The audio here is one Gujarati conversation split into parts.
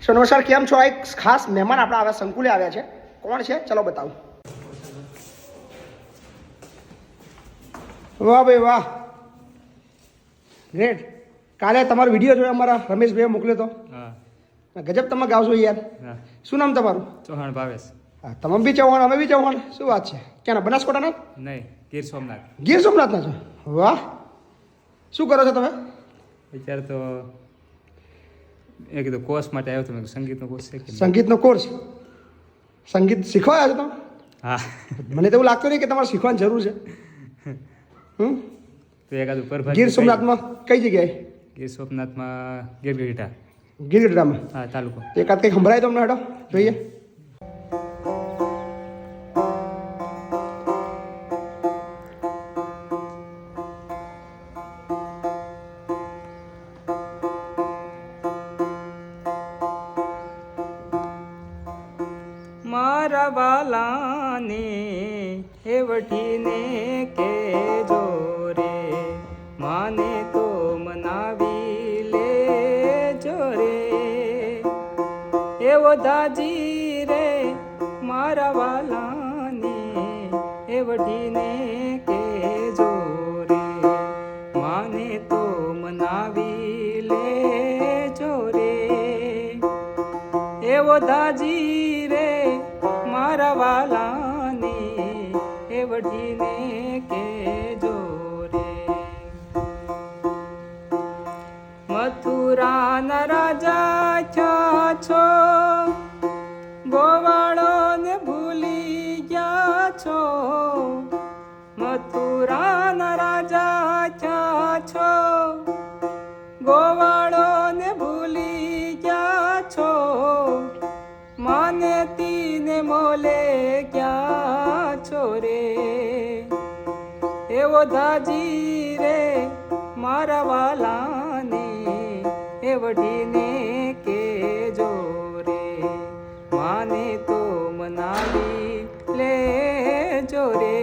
સો નમસ્કાર કેમ છો? આ એક ખાસ મહેમાન આપણા આવ્યા સંકુલે આવ્યા છે. કોણ છે? ચલો બતાવું. વાહ ભાઈ વાહ. ગ્રેટ કાલે તમારો વીડિયો જોયો અમારા રમેશભાઈએ મોકલ્યો તો? ગજબ તમે ગાવશો યાર. શું નામ તમારું? ચૌહાણ ભાવેશ. હા તમે બી ચૌહાણ અમે બી ચૌહાણ. શું વાત છે? ક્યાંના બનાસકોટાના નહીં ગીર સોમનાથ. ગીર સોમનાથના છો? વાહ. શું કરો છો તમે? અત્યારે તો એ કીધું કોર્સ માટે આવ્યો તમે સંગીતનો કોર્સ છે સંગીતનો કોર્સ સંગીત શીખવા આવ્યો તમે હા. મને તો એવું લાગતું નહીં કે તમારે શીખવાની જરૂર છે. હમ? તો એકાદું પર ગીર સોમનાથમાં કઈ જગ્યાએ? ગીર સોમનાથમાં ગીરગીટા ગીરગઢડામાં હા તાલુકો. એકાદ કંઈક સંભળાય તમને હેડો જોઈએ. વાલાને હેવઠીને કે જોરે માને તો મનાવી લે જોરે એવો દાજી રે મારા વાલાને હેવઠીને કે જોરે માને તો મનાવી લે જોરે એવો દાજી રે મારા વાલાની એ વઢીને કે જોરે મથુરાના રાજા થયા છો ગોવાળો ને ભૂલી ગયા છો. મથુરાના રાજા મોલે ક્યાં છોરે એવો દાજી રે મારા વાલાને, એ વઢીને કે જોરે માને તો મનાવી લે જોરે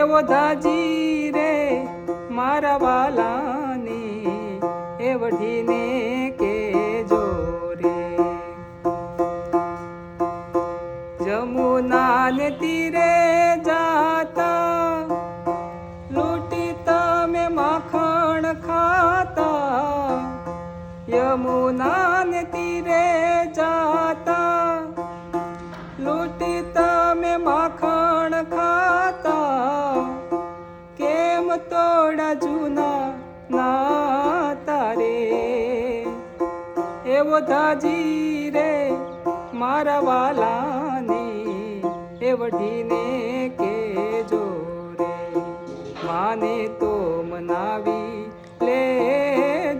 એવો દાજી રે મારા વાલાની લૂંટી તમે માખણ ખાતા? કેમ તોડા જૂના ના તારે એવો ધાજી રે મારા વાલાની એ વઢીને કે જોરે માને તો મનાવી લે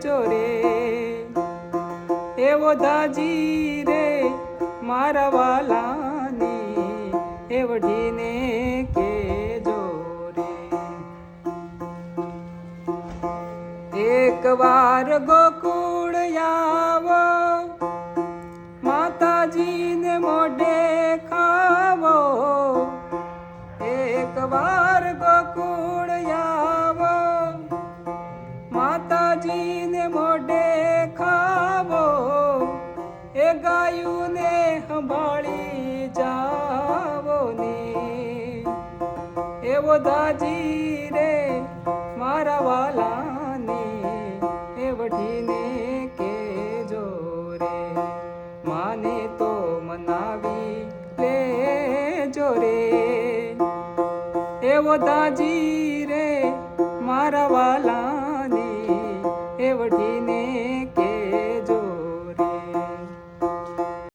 જોરે એવો ધાજી રે મારા વાલાની એ વઢીને કે જોરે એક વાર ગોકુળ આવો, માતાજીને મોઢે ખાવો. એક વાર ગોકુળ આવો, માતાજીને મોઢે ખાવો. એ ગાયુંને સંભાળી દાજી રે, મારા વાલાની એ વઢીને કે જોરે માને તો મનાવી લે જોરે એવો દાજી